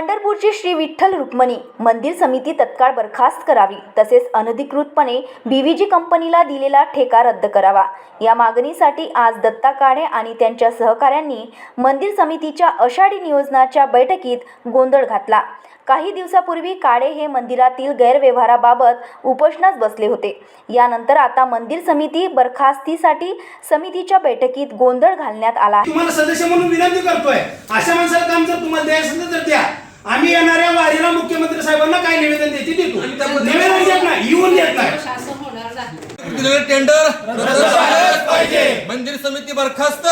पंढरपूरची श्री विठ्ठल रुक्मणी मंदिर समिती तत्काळ बरखास्त करावी तसेच अनधिकृतपणे बीव्हीजी कंपनीला दिलेला ठेका रद्द करावा. या मागणीसाठी आज दत्ता काळे आणि त्यांच्या सहकाऱ्यांनी मंदिर समितीच्या आषाढी नियोजनाच्या बैठकीत गोंधळ घातला. काही दिवसापूर्वी काळे हे मंदिरातील गैरव्यवहाराबाबत उपोषणास बसले होते. यानंतर आता मंदिर समिती बरखास्तीसाठी समितीच्या बैठकीत गोंधळ घालण्यात आला आहे. तुम्हाला सदस्य म्हणून विनंती करतोय. अशा माणसाला काम जर तुम्हाला द्यायचं असेल तर द्या. आम्ही येणाऱ्या वारीला मुख्यमंत्री साहेबांना काय निवेदन देते देतो निवेदन देत नाही येऊन देत नाही. शासन होणार नाही. दिलेलं टेंडर मंदिर समिती बरखास्त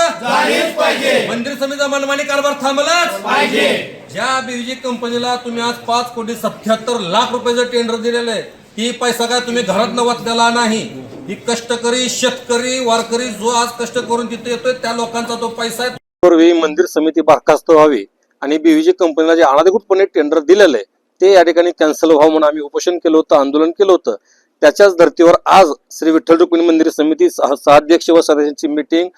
पाहिजे. मंदिर समितीचा मनमानी कारभार थांबलाच पाहिजे. ज्या बीव्हीजी कंपनीला तुम्ही आज पाच कोटी सत्याहत्तर लाख रुपयाचं टेंडर दिलेलं आहे ही पैसा काय तुम्ही घरात न वाचलेला नाही. ही कष्टकरी शेतकरी वारकरी जो आज कष्ट करून तिथे येतोय त्या लोकांचा तो पैसा आहे. पूर्वी मंदिर समिती बरखास्त व्हावी आणि बीव्हीजी कंपनीला जे अनधिकृतपणे टेंडर दिलेलं आहे ते या ठिकाणी कॅन्सल व्हावं म्हणून आम्ही उपोषण केलं होतं आंदोलन केलं होतं. त्याच्याच धर्तीवर आज श्री विठ्ठल रुक्मिणी मंदिर समिती सहाध्यक्ष व सदस्यांची मिटिंग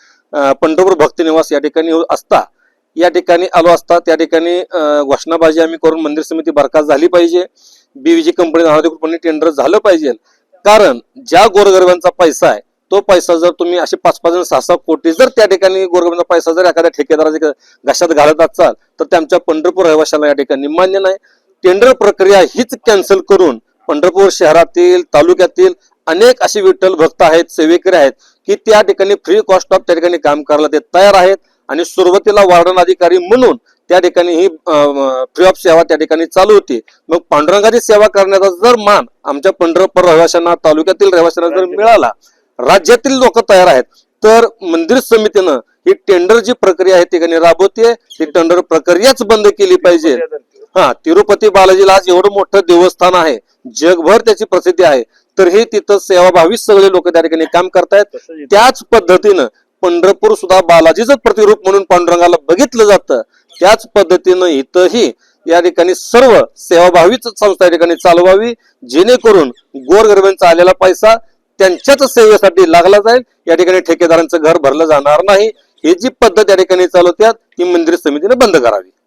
पंढरपूर भक्ती निवास या ठिकाणी असता. या ठिकाणी आलो असता त्या ठिकाणी घोषणाबाजी आम्ही करून मंदिर समिती बरखास्त झाली पाहिजे. बीव्हीजी कंपनी अनाधिकृतपणे टेंडर झालं पाहिजे. कारण ज्या गोरगरिबांचा पैसा आहे तो पैसा जर तुम्ही असे पाच पाच जण सहा सहा कोटी जर त्या ठिकाणी गोरगरिबांचा पैसा जर एखाद्या ठेकेदाराच्या घशात घालत असाल तर त्यांच्या पंढरपूर रहिवाशांना या ठिकाणी मान्य नाही. टेंडर प्रक्रिया हीच कॅन्सल करून पंढरपूर शहरातील तालुक्यातील अनेक असे विठ्ठल भक्त आहेत सेवेकरी आहेत की त्या ठिकाणी फ्री कॉस्ट ऑफ त्या ठिकाणी काम करायला ते तयार आहेत. आणि सुरुवातीला वार्डन अधिकारी म्हणून त्या ठिकाणी ही फ्री ऑफ सेवा त्या ठिकाणी चालू होती. मग पांडुरंगाची सेवा करण्याचा जर मान आमच्या पंढरपूर रहिवाशांना तालुक्यातील रहिवाशांना जर मिळाला राज्यातील लोक तयार आहेत. तर मंदिर समितीनं ही टेंडर जी प्रक्रिया आहे ठिकाणी राबवते ही टेंडर प्रक्रियाच बंद केली पाहिजे. हा तिरुपती बालाजीला आज एवढं मोठं देवस्थान आहे. जगभर त्याची प्रसिद्धी आहे. तर हे तिथं सेवाभावी सगळे लोक त्या ठिकाणी काम करतायत. त्याच पद्धतीनं पंढरपूर सुद्धा बालाजीचं प्रतिरूप म्हणून पांडुरंगाला बघितलं जातं. त्याच पद्धतीनं इथंही या ठिकाणी सर्व सेवाभावीच संस्था या ठिकाणी चालवावी. जेणेकरून गोरगरिबांचा आलेला पैसा त्यांच्याच सेवेसाठी लागला जाईल. या ठिकाणी ठेकेदारांचं घर भरलं जाणार नाही. ही जी पद्धत या ठिकाणी चालवत्यात ती मंदिर समितीने बंद करावी.